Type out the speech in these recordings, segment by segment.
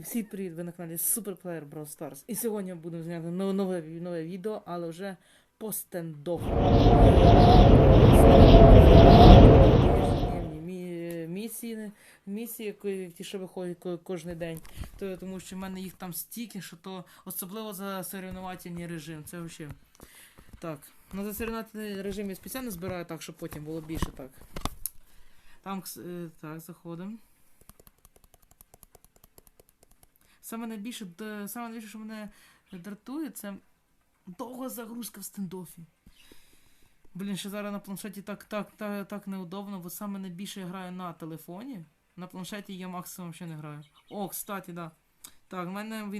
І всі привіт, ви на каналі Superplayer Brawl Stars. І сьогодні будемо зняти нове, нове, нове відео, але вже по стендофу. Місії, місії, які що виходять кожен день. То, тому що в мене їх там стільки, що то особливо за соревновательний режим. Це взагалі. Так. Ну за соревновательний режим я спеціально збираю так, щоб потім було більше так. Там, е, так, заходимо. Саме найбільше, саме найбільше, що мене дратує, це довга загрузка в стендофі. Блін, ще зараз на планшеті так, так, так, так неудобно, бо саме найбільше я граю на телефоні. На планшеті я максимум ще не граю. О, кстати, да. Так, в мене в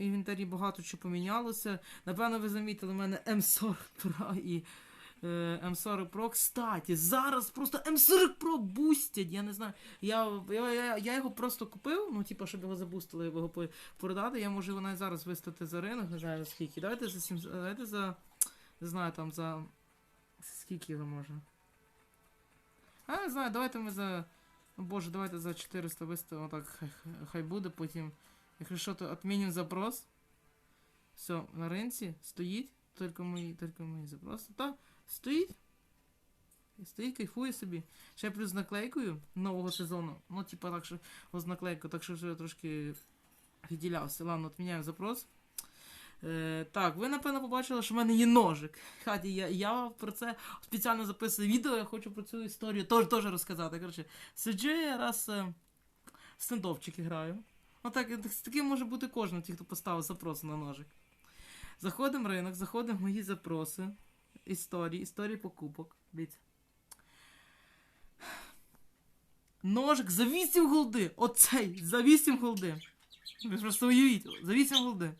інвентарі багато чого помінялося. Напевно, ви замітили, в мене М40 Pro і е, М40 Pro. Кстати, зараз просто М40 Pro бустять. Я не знаю. Я, я, я, я його просто купив, ну, типу, щоб його забустили, його продати. Я можу його навіть зараз виставити за ринок, не знаю скільки. Давайте за 7, давайте за. Не знаю, там за. Скільки його можна? А, не знаю, давайте ми за. Ну, боже, давайте за 400 виставимо, так хай, хай буде, потім. Якщо що, то відмінюємо запрос. Все, на ринці стоїть. Тільки мої, тільки мої запроси. Та, стоїть. Стоїть, кайфує собі. Ще плюс з наклейкою нового сезону. Ну, типа так, що з наклейкою, так що вже трошки відділявся. Ладно, відміняю запрос. Е, так, ви напевно побачили, що в мене є ножик. Хаті, я, я про це спеціально записую відео, я хочу про цю історію теж, теж розказати. Коротше, сиджу я раз е, стендовчики граю. Ну так, так, таким може бути кожен, ті, хто поставив запрос на ножик. Заходимо в ринок, заходимо в мої запроси. Історії, історії покупок. Дивіться. Ножик за 8 голди. Оцей за 8 голди. Ви просто уявіть, за 8 голди.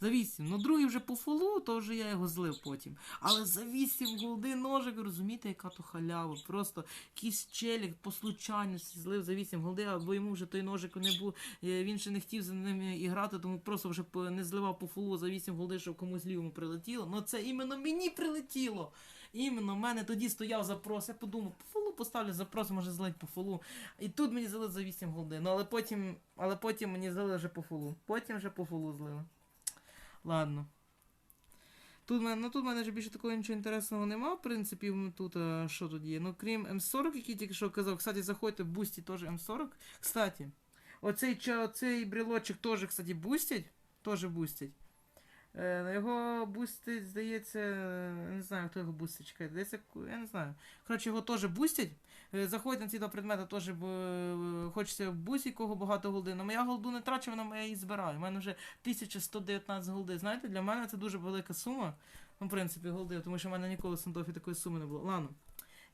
За 8. Ну другий вже по фолу, то вже я його злив потім. Але за 8 голди ножик, розумієте, яка то халява. Просто якийсь челік по случайності злив за 8 голди, або йому вже той ножик не був. е, Він ще не хотів за ним і грати, тому просто вже не зливав по фолу за 8 голди, щоб комусь лівому прилетіло. Ну це іменно мені прилетіло. Іменно в мене тоді стояв запрос. Я подумав, по фолу поставлю запрос, може злить по фолу. І тут мені злили за 8 голди. Ну але потім, але потім мені злили вже по фолу. Потім вже по фолу злили. Ладно. Тут, ну, тут в мене вже більше такого нічого інтересного нема, в принципі, тут а, що тут є. Ну, крім М40, який тільки що казав. Кстати, заходьте в бусті теж М40. Кстати, оцей, оцей брелочок теж, кстати, бустять. Теж бустять. Е, його бустить, здається, е, не знаю, хто його бустить, чекайте, десь я не знаю. Коротше, його теж бустять. Е, Заходять на ці два предмети, теж б- хочеться бустить, кого багато голди. Но моя голду не трачу, вона моя її збираю. У мене вже 1119 голди. Знаєте, для мене це дуже велика сума. Ну, в принципі, голди, тому що в мене ніколи в Сандофі такої суми не було. Ладно.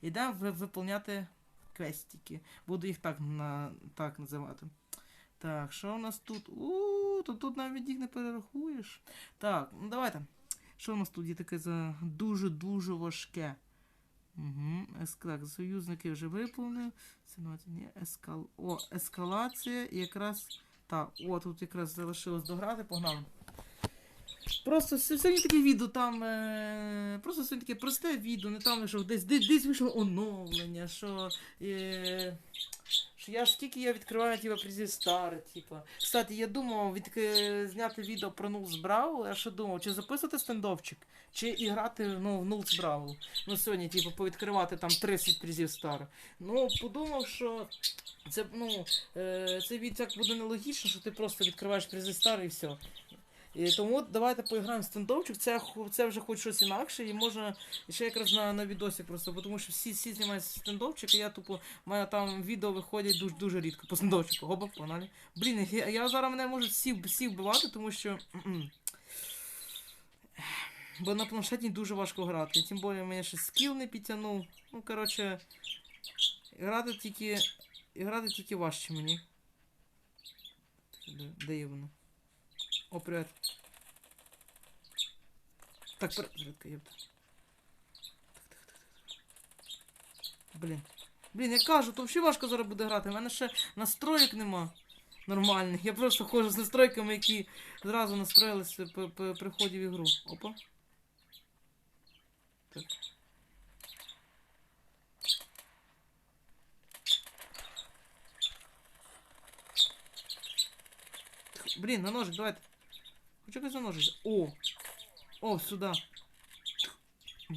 Йдемо виповняти квестики. Буду їх так, на, так називати. Так, що у нас тут? У, то тут навіть їх не перерахуєш. Так, ну давайте. Що у нас тут є таке за дуже-дуже важке? Угу. Так, союзники вже виповнив. Ескал... О, ескалація і якраз. Так, о, тут якраз залишилось дограти, погнали. Просто сьогодні таке відео там. Е... Просто сьогодні таке просте відео, не там, що десь, десь, десь вийшло оновлення, що. Е... Що я скільки я відкриваю типа призів стар, типа. Кстати, я думав від... зняти відео про Нулс Бравл, я що думав, чи записати стендовчик, чи і грати ну, в Нулс Бравл. Ну сьогодні, типу, повідкривати там 30 призів стар. Ну, подумав, що це, ну, е, це від так буде нелогічно, що ти просто відкриваєш призи стар і все. І тому давайте поіграємо в стендовчик. Це, це вже хоч щось інакше, і можна ще якраз на, на відосі просто, бо тому що всі, всі знімають стендовчик, і я тупо, в там відео виходять дуже, дуже рідко по стендовчику. Гоба, погнали. Блін, я, я зараз мене можуть всі, всі вбивати, тому що. Бо на планшеті дуже важко грати. Тим більше мене ще скіл не підтягнув. Ну, коротше, грати тільки. Грати тільки важче мені. Де є воно? О, привет. Так, так, так, так. Блін. Блін, я кажу, то взагалі важко зараз буде грати. У мене ще настроїк нема нормальних. Я просто ходжу з настройками, які зразу настроїлися при, при, при в ігру. Опа. Так. Блін, на ножик, давайте. Хочу ты на ножик. О! О, сюди.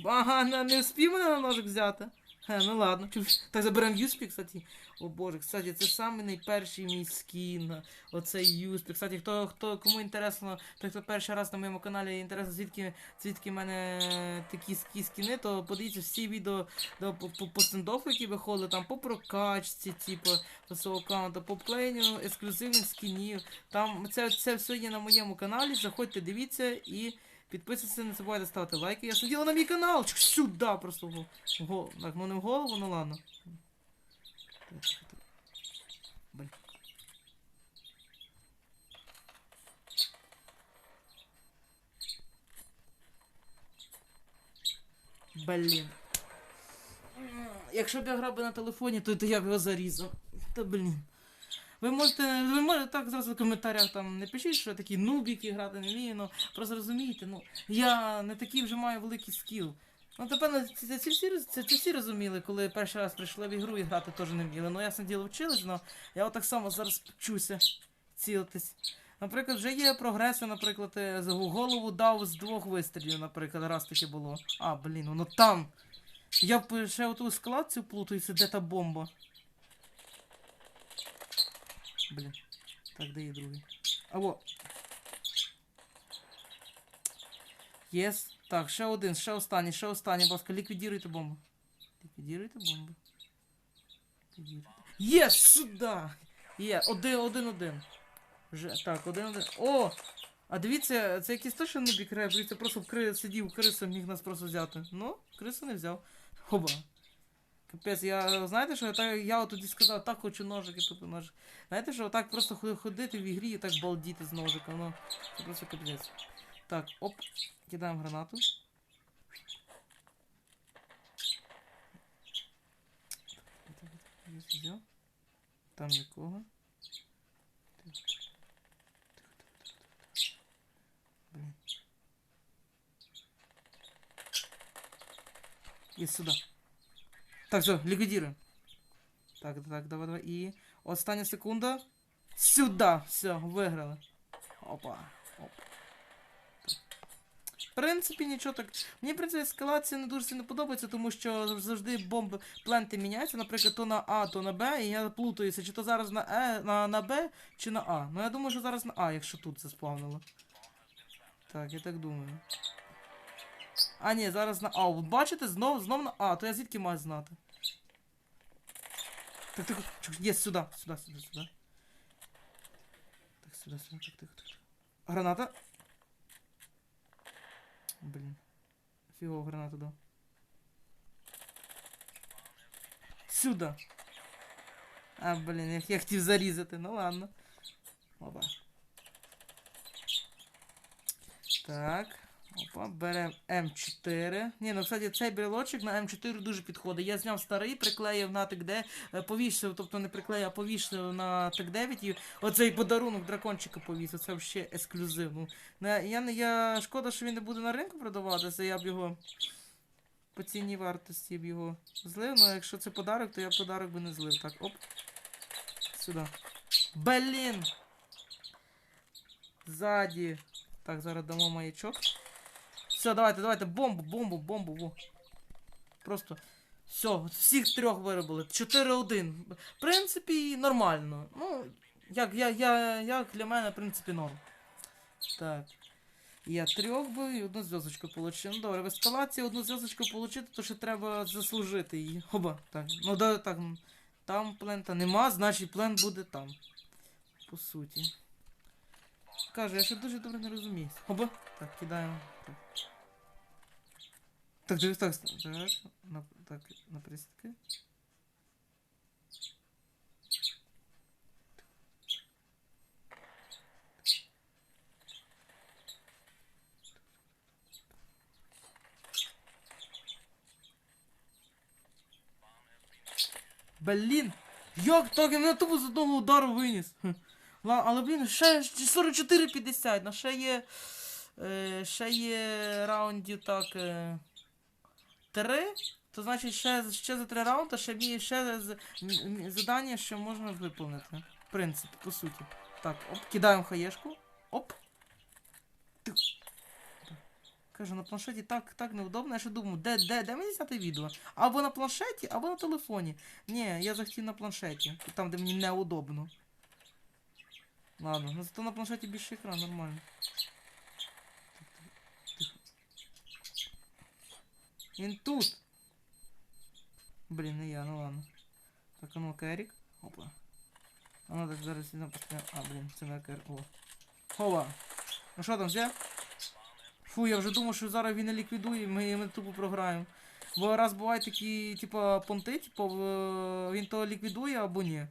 Ага, не, мене на ножик взяти. Хе, ну ладно. Так заберемо Юспі, кстати. О боже, кстати, це самий найперший мій скін. Оцей Юспі. Кстати, хто, хто кому інтересно, той, хто перший раз на моєму каналі інтересно, звідки, звідки в мене такі ски- скіни, то подивіться всі відео до, по, по, по стендофу, які виходили, там по прокачці, типу, по свого аккаунту, по плейню ексклюзивних скінів. Там це, це все є на моєму каналі. Заходьте, дивіться і. Підписуйтесь, не забувайте ставити лайки. Я сиділа на мій канал. Сюди просто в голову. Так, ну не в голову, ну ладно. Блін. Блін. Якщо б я грав би на телефоні, то, то я б його зарізав. Та блін. Ви можете, ви можете так зразу в коментарях там не пишіть, що я такі нубіки грати не вмію, ну просто розумієте, ну я не такий вже маю великий скіл. Ну, напевно, це, це, це, всі, це, це всі розуміли, коли перший раз прийшли в ігру і грати теж не вміли. Ну, ясне діло, вчились, але я отак само зараз вчуся цілитись. Наприклад, вже є прогреси, наприклад, е, з голову дав з двох вистрілів, наприклад, раз таке було. А, блін, воно там. Я б ще оту складцю плутаюся, де та бомба. Блін. Так, де є другий? Або. Єс. Так, ще один, ще останній, ще останній, будь ласка, ліквідіруйте бомбу. Ліквідіруйте бомбу. Ліквідіруйте. Єс, сюди! Є, один, один, один. Вже, так, один, один. О! А дивіться, це якийсь точно не бікреп, дивіться, просто в кри... сидів, криса міг нас просто взяти. Ну, крису не взяв. Хоба. Капець, я знаєте, що я, так, я от тоді сказав, так хочу ножики, тупо ножик. Знаєте, що отак просто ходити в ігрі і так балдіти з ножиком, ну, це просто капець. Так, оп, кидаємо гранату. Там нікого. Блін. І сюди. Так, все, ликвидируем. Так, так, давай, давай. І остання секунда. Сюди! Все, виграли. Опа. Оп. В принципі, нічого так. Мені, в принципі, ескалація не дуже сильно подобається, тому що завжди бомби пленти міняються, наприклад, то на А, то на Б, і я плутаюся, чи то зараз на Е, на, на Б, чи на А. Ну я думаю, що зараз на А, якщо тут заспавнило. Так, я так думаю. А, ні, зараз на А. От бачите, знов, знов на А, то я звідки маю знати? Так, так, чук, є, сюди, сюди, сюди, сюди. Так, сюди, сюди, так, так, так. Граната. Блін. Фігово гранату дав. Сюди. А, блін, я, я хотів зарізати, ну ладно. Опа. Так. Опа, беремо М4. Ні, ну кстати, цей брелочок на М4 дуже підходить. Я зняв старий, приклеїв на ТК9, е, повісив, тобто не приклеїв, а повісив на ТК9 і оцей подарунок дракончика повісив. Це взагалі ексклюзив. Ну, я, я, шкода, що він не буде на ринку продаватися, я б його по цінній вартості б його злив, ну якщо це подарок, то я подарок би не злив. Так, оп. Сюди. Блін! Ззаді. Так, зараз дамо маячок. Все, давайте, давайте, бомбу, бомбу, бомбу, во. Просто. Все, всіх трьох виробили. 4-1. В принципі, нормально. Ну, як, я, я, як для мене, в принципі, норм. Так. Я трьох би і одну зв'язочку получив. Ну добре, в ескалації одну зв'язочку получити, то ще треба заслужити її. Хоба, так. Ну да, так. Там плента нема, значить плен буде там. По суті. Каже, я ще дуже добре не розумію. Хоба. Так, кидаємо. Так. Дивись, так, так, на, так, на присідки. Блін! Як так? Я мене тупо з одного удару виніс. Ла- Але, блін, ще 44-50, ну ще є. Е, ще є раундів так. Е, три. То значить ще, ще за три раунди ще є ще з- м- що можна виповнити. В принципі, по суті. Так, оп, кидаємо хаєшку. Оп. Кажу, на планшеті так, так неудобно. Я ще думаю, де, де, де мені зняти відео? Або на планшеті, або на телефоні. Ні, я захотів на планшеті. Там, де мені неудобно. Ладно, ну зато на планшеті більше екран, нормально. Він тут. Блін, не я, ну ладно. Так, а ну Керік. Опа. А ну так зараз я постоянно. А, блін, це не. О. Хова. Ну що там, все? Фу, я вже думав, що зараз він не ліквідує, ми, ми тупо програємо. Бо раз бувають такі, типа, понти, в- він то ліквідує або ні.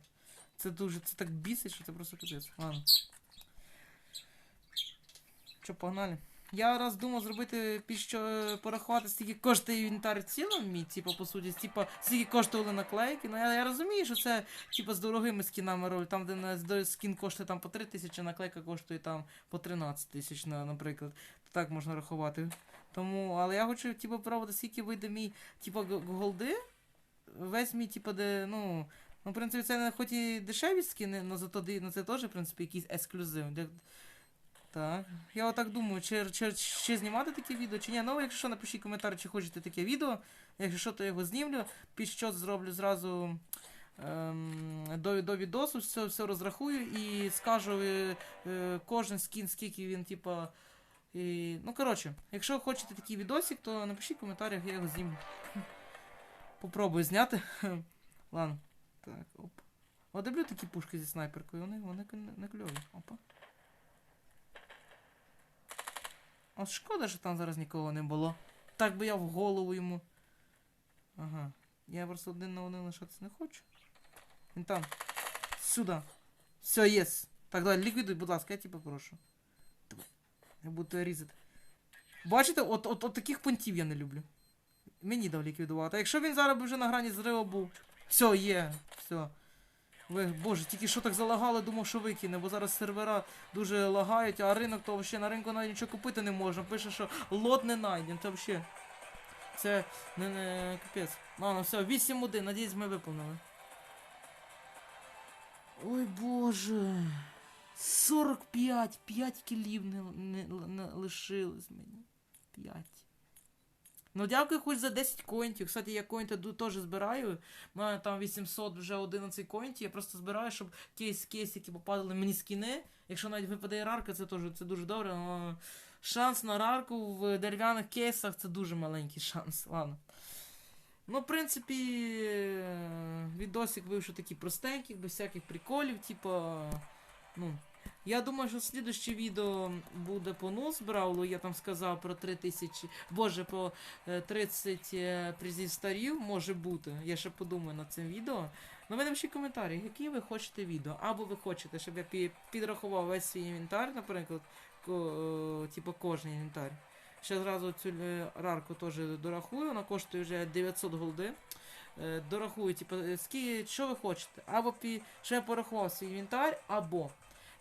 Це дуже, це так бісить, що це просто капець. Ладно. Що, погнали? Я раз думав зробити під що порахувати, скільки коштує інвентар в цілому типу, по суті, типу, скільки коштували наклейки. Ну я, я розумію, що це типу з дорогими скінами роблять, там, де на скін коштує там по 3 тисячі, наклейка коштує там по 13 тисяч, на- наприклад. Так можна рахувати. Тому, але я хочу, типу, пробувати, скільки вийде мій, типу, голди. Весь мій, типу, де, ну. Ну, в принципі, це хоч і дешеві скіни, але зато ди- ну, це теж, в принципі, якийсь ексклюзив. Так. Я отак думаю, чи, чи, чи знімати таке відео, чи ні. Ну, якщо що, напишіть коментар, чи хочете таке відео. Якщо що, то я його знімлю. Під що зроблю зразу ем, до, до відосу, все, все розрахую і скажу е, е, кожен скін, скільки він, типа. І, ну, коротше, якщо хочете такий відосик, то напишіть в коментарях, я його зніму. Попробую зняти. Ладно. Так, оп. О, люблю такі пушки зі снайперкою, вони, вони не кльові. Опа. От шкода, що там зараз нікого не було. Так би я в голову йому. Ага. Я просто один на один лишатися не хочу. Він там. Сюди. Все, єс. Так, давай, ліквідуй, будь ласка, я тебе прошу. Я буду тебе різати. Бачите, от, от, от таких понтів я не люблю. Мені дав ліквідувати. А якщо він зараз би вже на грані зриву був. Все, є, все. Ви, боже, тільки що так залагали, думав, що викине, бо зараз сервера дуже лагають, а ринок то взагалі на ринку навіть нічого купити не можна. Пише, що лот не найден, це взагалі. Це не, не капець. Ладно, все, 8-1, надіюсь, ми виповнили. Ой боже. 45, 5 кілів не, не, не лишилось мені. 5. Ну дякую хоч за 10 коінтів. Кстати, я коінти теж збираю. У мене там 800 вже 11 коінтів. Я просто збираю, щоб кейс кейсики попадали мені скіни. Якщо навіть випадає рарка, це теж це дуже добре. Но шанс на рарку в дерев'яних кейсах це дуже маленький шанс. Ладно. Ну, в принципі, відосик вийшов такий простенький, без всяких приколів, типа. Ну, я думаю, що слідуще відео буде по нус Браулу. Я там сказав про 3000. Боже, по е, 30 е, призів старів може бути. Я ще подумаю над цим відео. Ну ви напишіть коментарі, які ви хочете відео. Або ви хочете, щоб я підрахував весь свій інвентар, наприклад, е, типу кожен інвентар. Ще зразу цю е, рарку теж дорахую, вона коштує вже 900 голди. Е, Дорахую, типу, е, скільки, що ви хочете. Або пі, що я порахував свій інвентар, або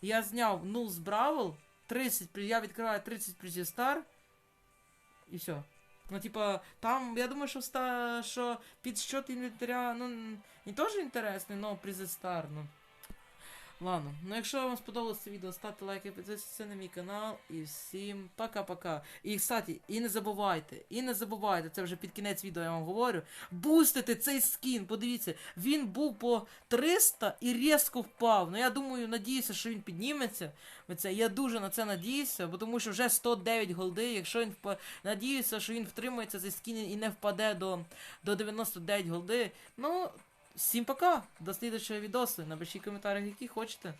я зняв нул з Бравл, 30, при- я відкриваю 30 призів стар. І все. Ну, типа, там, я думаю, що, ста, що підсчет інвентаря, ну, не теж інтересний, но призи стар, ну. Ладно, ну якщо вам сподобалось це відео, ставте лайки, підписуйтесь на мій канал і всім пока-пока. І кстати, і не забувайте, і не забувайте, це вже під кінець відео я вам говорю. Бустити цей скін, подивіться, він був по 300 і різко впав. Ну я думаю, надіюся, що він підніметься. Я дуже на це надіюся, бо тому що вже 109 голди. Якщо він впа... надіюся, що він втримається цей скін і не впаде до, до 99 голди. Ну, всім пока. До слідчого відосу. Напишіть в коментарях, які хочете.